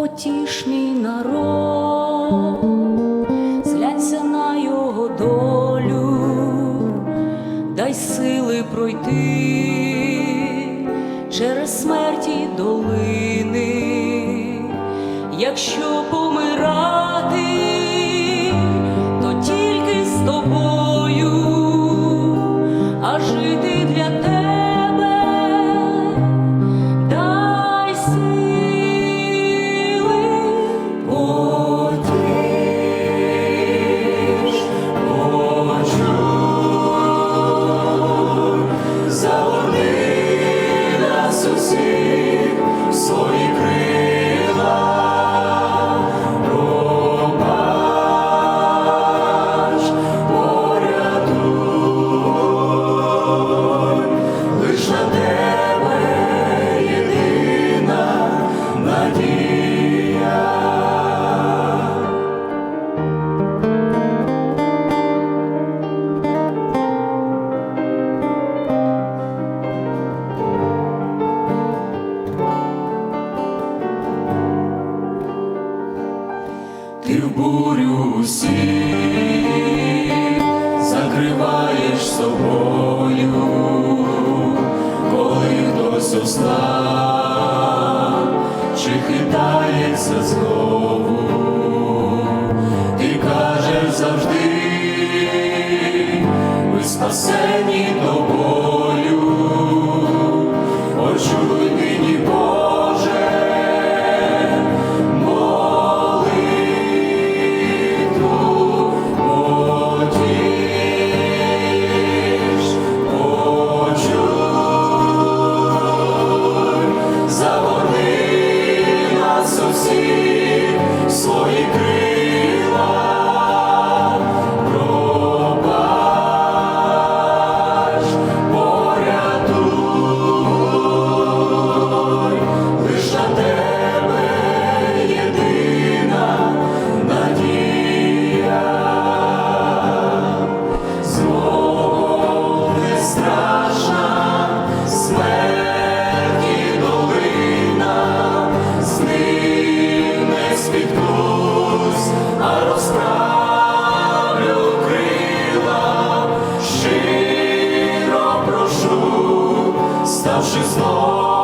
потішний народ, зляться на його долю, дай сили пройти через смерті долини, якщо помирати, то тільки з тобою, а жити для тебе. собою, коли хтось устав, чи хитається знову, ти кажеш завжди, ми спасені тобою. Lord.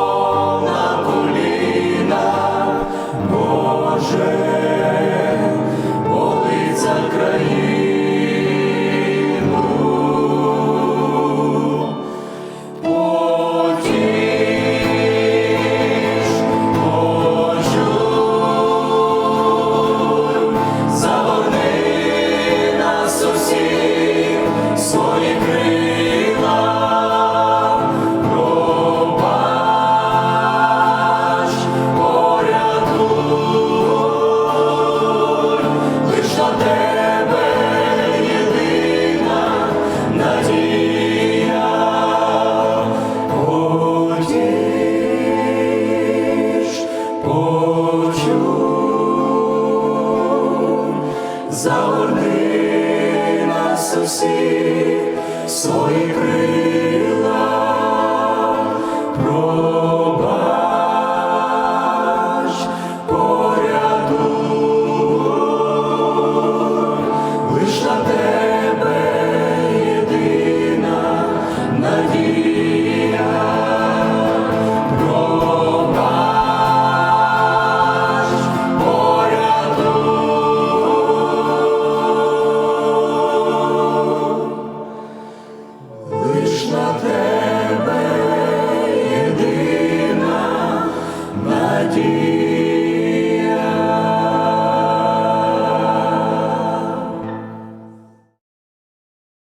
всі свої крила.